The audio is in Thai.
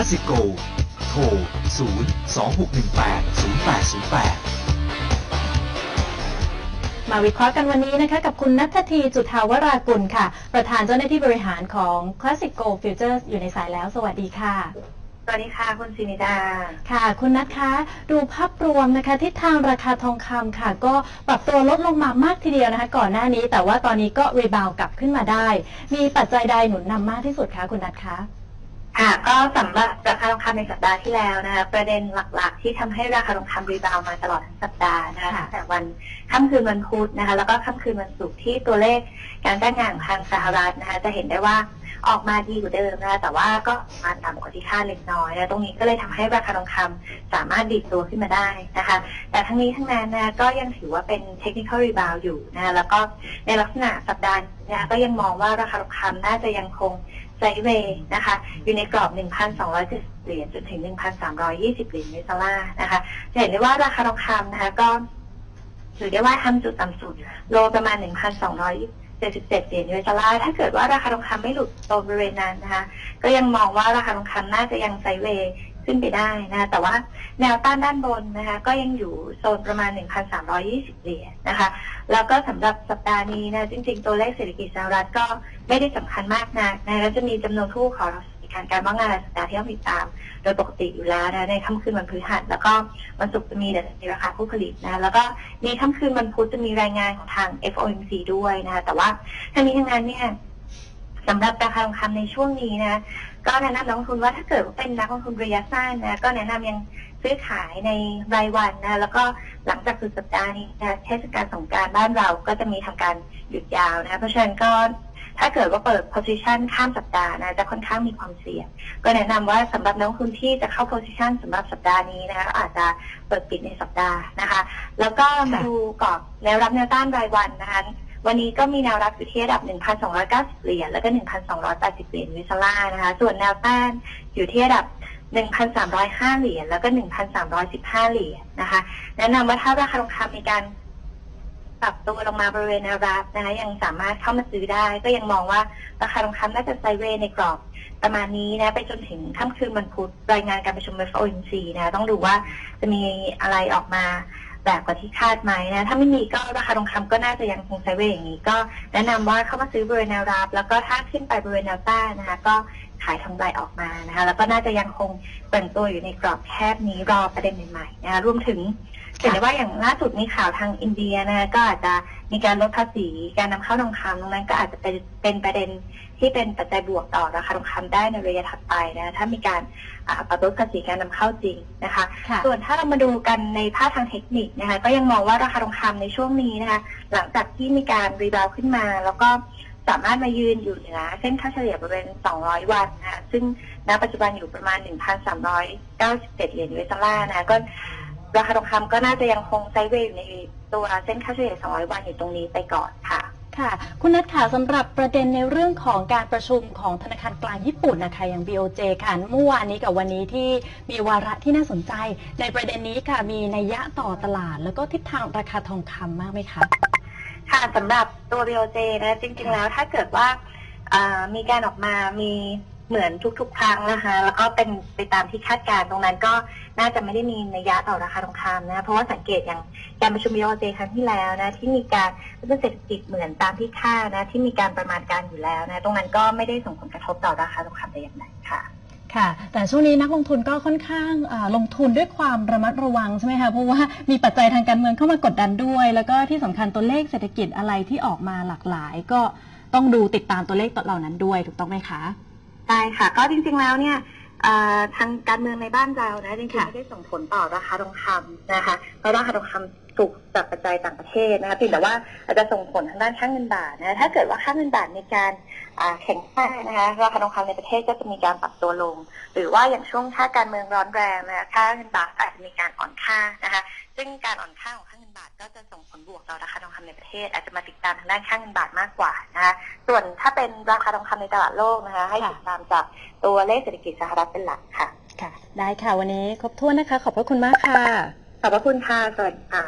Classic Go โทร 026180808มาวิเคราะห์กันวันนี้นะคะกับคุณนัททีจุธาวรากุลค่ะ ประธานเจ้าหน้าที่บริหารของ Classic Go Futures อยู่ในสายแล้ว สวัสดีค่ะ สวัสดีค่ะ คุณสินิดา ค่ะ คุณนัทคะ ดูภาพรวมนะคะทิศทางราคาทองคำค่ะ ก็ปรับตัวลดลงมามากทีเดียวนะคะ ก่อนหน้านี้แต่ว่าตอนนี้ก็รีบาวกลับขึ้นมาได้ มีปัจจัยใดหนุนนำมากที่สุดคะคุณนัทคะ ค่ะก็สำหรับราคาทองคำในสัปดาห์ที่แล้วนะคะประเด็นหลักๆ ที่ทำให้ราคาทองคำรีบาวด์มาตลอดทั้งสัปดาห์นะคะค่ะตั้งแต่วันค่ำคืนวันพุธนะคะ แล้วก็ค่ำคืนวันศุกร์ที่ตัวเลขการจ้างงานของทางสหรัฐนะคะ จะเห็นได้ว่าออกมาดีกว่าเดิมนะคะแต่ว่าก็มาต่ำกว่าที่คาดเล็กน้อยนะตรงนี้ก็เลยทำให้ราคาทองคำสามารถดีดตัวขึ้นมาได้นะคะ แต่ทั้งนี้ทั้งนั้นนะก็ยังถือว่าเป็นเทคนิคอลรีบาวอยู่นะคะแล้วก็ในลักษณะสัปดาห์นี้นะคะก็ยังมองว่าราคาทองคำน่าจะยังคง ไซด์เวย์นะคะ อยู่ในกรอบ 1,270 เหรียญจนถึง 1,320 เหรียญในสลานะคะ จะเห็นได้ว่าราคาทองคำนะคะก็ถือได้ว่าทำจุดต่ำสุด โลประมาณ 1,277เหรียญยูเอสดอลลาถ้าเกิดว่าราคาทองคำไม่หลุดโซนบริเวณนั้นนะคะ ก็ยังมองว่าราคาทองคำน่าจะยังไซด์เวย์ ขึ้นไปได้นะคะแต่ว่าแนวต้านด้านบนนะคะ ก็ยังอยู่โซนประมาณ 1,320 เหรียญนะคะ แล้วก็สำหรับสัปดาห์นี้นะจริง ๆ ตัวเลขเศรษฐกิจสหรัฐก็ไม่ได้สำคัญมากนักนะแล้วจะมีจำนวนผู้ขอรับสวัสดิการการว่างงานรายสัปดาห์ที่ต้องติดตาม โดยปกติอยู่แล้วนะในค่ำคืนวันพฤหัสแล้วก็วันศุกร์จะมีดัชนีราคาผู้ผลิตนะแล้วก็ในค่ำคืนวันพุธจะมีรายงานของทาง FOMC ด้วยนะคะแต่ว่าทั้งนี้ทั้งนั้นเนี่ย สำหรับราคาทองคำในช่วงนี้นะก็แนะนำนักลงทุนว่าถ้าเกิดเป็นนักลงทุนระยะสั้นนะก็แนะนำยังซื้อขายในรายวันนะแล้วก็หลังจากสุดสัปดาห์นี้นะเทศกาลสงการบ้านเราก็จะมีทำการหยุดยาวนะเพราะฉะนั้นก็ถ้าเกิดว่าเปิด position ข้ามสัปดาห์นะจะค่อนข้างมีความเสี่ยง ก็แนะนำว่าสำหรับนักลงทุนที่จะเข้า position สำหรับสัปดาห์นี้นะคะอาจจะเปิดปิดในสัปดาห์นะคะ แล้วก็มาดูกรอบแนวรับแนวต้านรายวันนะคะ วันนี้ก็มีแนวรับอยู่ที่ระดับ 1,290 เหรียญ แล้วก็ 1,280 เหรียญวิสลานะคะ ส่วนแนวต้านอยู่ที่ระดับ 1,305 เหรียญ แล้วก็ 1,315 เหรียญนะคะ แนะนำว่าถ้าราคาทองคำมีการปรับตัวลงมาบริเวณแนวรับนะคะ ยังสามารถเข้ามาซื้อได้ ก็ยังมองว่าราคาทองคำน่าจะไซเวในกรอบประมาณนี้นะไปจนถึงค่ำคืนวันพุธรายงานการประชุม FOMC นะ ต้องดูว่าจะมีอะไรออกมา แบบกว่าที่คาดไหมนะ ถ้าไม่มีก็ราคาทองคำก็น่าจะยังคงไซเวย์อย่างนี้ ก็แนะนำว่าเข้ามาซื้อบริเวณแนวรับ แล้วก็ถ้าขึ้นไปบริเวณแนวต้านนะคะ ก็ขายทำไรออกมานะคะ แล้วก็น่าจะยังคงเปิดตัวอยู่ในกรอบแคบนี้รอประเด็นใหม่ๆนะคะรวมถึง เห็นได้ว่าอย่างล่าสุดมีข่าวทางอินเดียนะคะก็อาจจะมีการลดภาษีการนำเข้าทองคำตรงนั้นก็อาจจะเป็นเป็นประเด็นที่เป็นปัจจัยบวกต่อราคาทองคำได้ในระยะถัดไปนะถ้ามีการอ่าปรับลดภาษีการนำเข้าจริงนะคะค่ะส่วนถ้าเรามาดูกันในภาพทางเทคนิคนะคะก็ยังมองว่าราคาทองคำในช่วงนี้นะคะหลังจากที่มีการรีบาวด์ขึ้นมา แล้วก็สามารถมายืนอยู่เหนือเส้นค่าเฉลี่ยบริเวณ 200 วันนะคะซึ่งณปัจจุบันอยู่ประมาณ 1,397 เหรียญยูเอสดอลลาร์นะคะก็ ราคาทองคำก็น่าจะยังคงไซด์เวย์อยู่ในตัวเส้นค่าเฉลี่ย200 วันอยู่ตรงนี้ไปก่อนค่ะ ค่ะ คุณนัทค่ะสำหรับประเด็นในเรื่องของการประชุมของธนาคารกลางญี่ปุ่นนะคะอย่าง BOJ ค่ะเมื่อวานนี้กับวันนี้ที่มีวาระที่น่าสนใจ ในประเด็นนี้ค่ะมีนัยยะต่อตลาด แล้วก็ทิศทางราคาทองคำมากไหมคะค่ะสำหรับตัว BOJ นะจริงๆแล้วถ้าเกิดว่าอ่ามีการออกมามี เหมือนทุก ๆ ครั้งนะคะแล้วก็เป็นไปตามที่คาดการณ์ตรงนั้นก็น่าจะไม่ได้มีนัยยะต่อราคาทองคำนะเพราะว่าสังเกตอย่างการประชุม BOJ ครั้งที่แล้วนะที่มีการเรื่องเศรษฐกิจเหมือนตามที่คาดนะที่มีการประมาณการอยู่แล้วนะตรงนั้นก็ไม่ได้ส่งผลกระทบต่อราคาทองคำแต่อย่างใดค่ะค่ะ แต่ช่วงนี้นักลงทุนก็ค่อนข้างลงทุนด้วยความระมัดระวังใช่ไหมคะเพราะว่ามีปัจจัยทางการเมืองเข้ามากดดันด้วย แล้วก็ที่สำคัญตัวเลขเศรษฐกิจอะไรที่ออกมาหลากหลาย ก็ต้องดูติดตามตัวเลขเหล่านั้นด้วยถูกต้องไหมคะ ใช่ค่ะ ก็จริงๆแล้วเนี่ยเอ่อทางการเมืองในบ้านเรานะจริงๆค่ะไม่ได้ส่งผลต่อราคาทองคำนะคะเพราะราคาทองคำ ถูกจากปัจจัยต่างประเทศนะคะเพียงแต่ว่าอาจจะส่งผลทางด้านค่าเงินบาทนะถ้าเกิดว่าค่าเงินบาทมีการอ่าแข็งค่านะคะราคาทองคำในประเทศก็จะมีการปรับตัวลง หรือว่าอย่างช่วงค่าการเมืองร้อนแรงนะคะค่าเงินบาทอาจจะมีการอ่อนค่านะคะซึ่งการอ่อนค่าของค่าเงินบาทก็จะส่งผลบวกต่อราคาทองคำในประเทศ อาจจะมาติดตามทางด้านค่าเงินบาทมากกว่านะคะส่วนถ้าเป็นราคาทองคำในตลาดโลกนะคะให้ค่ะติดตามจากตัวเลขเศรษฐกิจสหรัฐเป็นหลักค่ะค่ะ ได้ค่ะวันนี้ครบถ้วนนะคะ ขอบพระคุณมากค่ะขอบพระคุณค่ะสวัสดีค่ะ